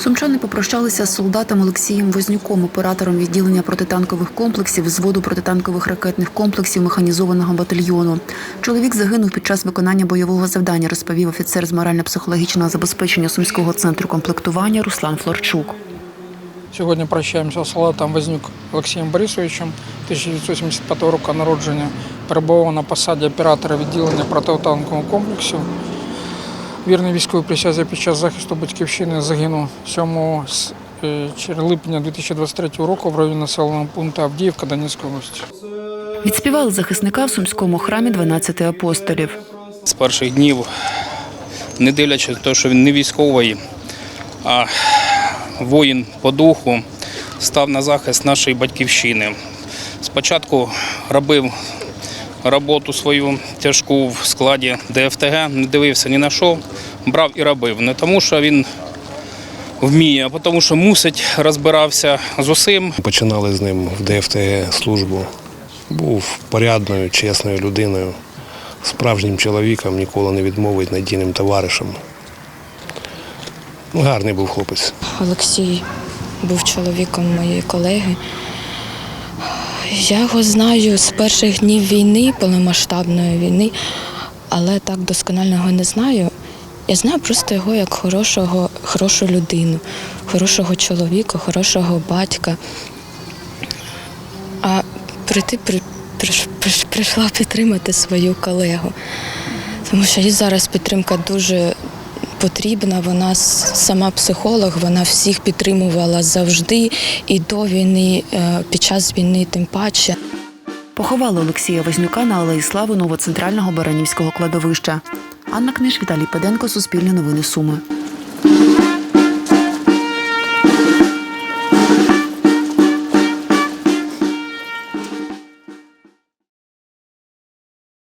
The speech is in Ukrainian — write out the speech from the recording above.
Сумчани попрощалися з солдатом Олексієм Вознюком, оператором відділення протитанкових комплексів взводу протитанкових ракетних комплексів механізованого батальйону. Чоловік загинув під час виконання бойового завдання, розповів офіцер з морально-психологічного забезпечення сумського центру комплектування Руслан Флорчук. Сьогодні прощаємося з солдатом Вознюк Олексієм Борисовичем, 1975 року народження, перебував на посаді оператора відділення протитанкового комплексів. Вірний військовій присязі під час захисту батьківщини загинув 7 с- е, липня 2023 року в районі населеного пункту Авдіївка Донецької області. Відспівали захисника в сумському храмі 12 апостолів. з перших днів, не дивлячись на те, що він не військовий, а воїн по духу, став на захист нашої батьківщини. Спочатку робив роботу свою тяжку в складі ДФТГ, не дивився ні на що, брав і робив. Не тому, що він вміє, а тому, що мусить, розбирався з усім. Починали з ним в ДФТГ службу. Був порядною, чесною людиною, справжнім чоловіком, ніколи не відмовить надійним товаришем. Ну, Гарний був хлопець. Олексій був чоловіком моєї колеги. Я його знаю з перших днів війни, повномасштабної війни, але так досконально його не знаю. Я знаю просто його як хорошого, хорошу людину, хорошого чоловіка, хорошого батька. А прийти при, приш- приш- прийшла підтримати свою колегу. Тому що їй зараз підтримка дуже потрібна. Вона сама психолог, вона всіх підтримувала завжди і до війни, е, під час війни, тим паче. Поховали Олексія Вознюка на Алеї Слави новоцентрального Баранівського кладовища. Анна Книж, Віталій Педенко, Суспільне новини Суми.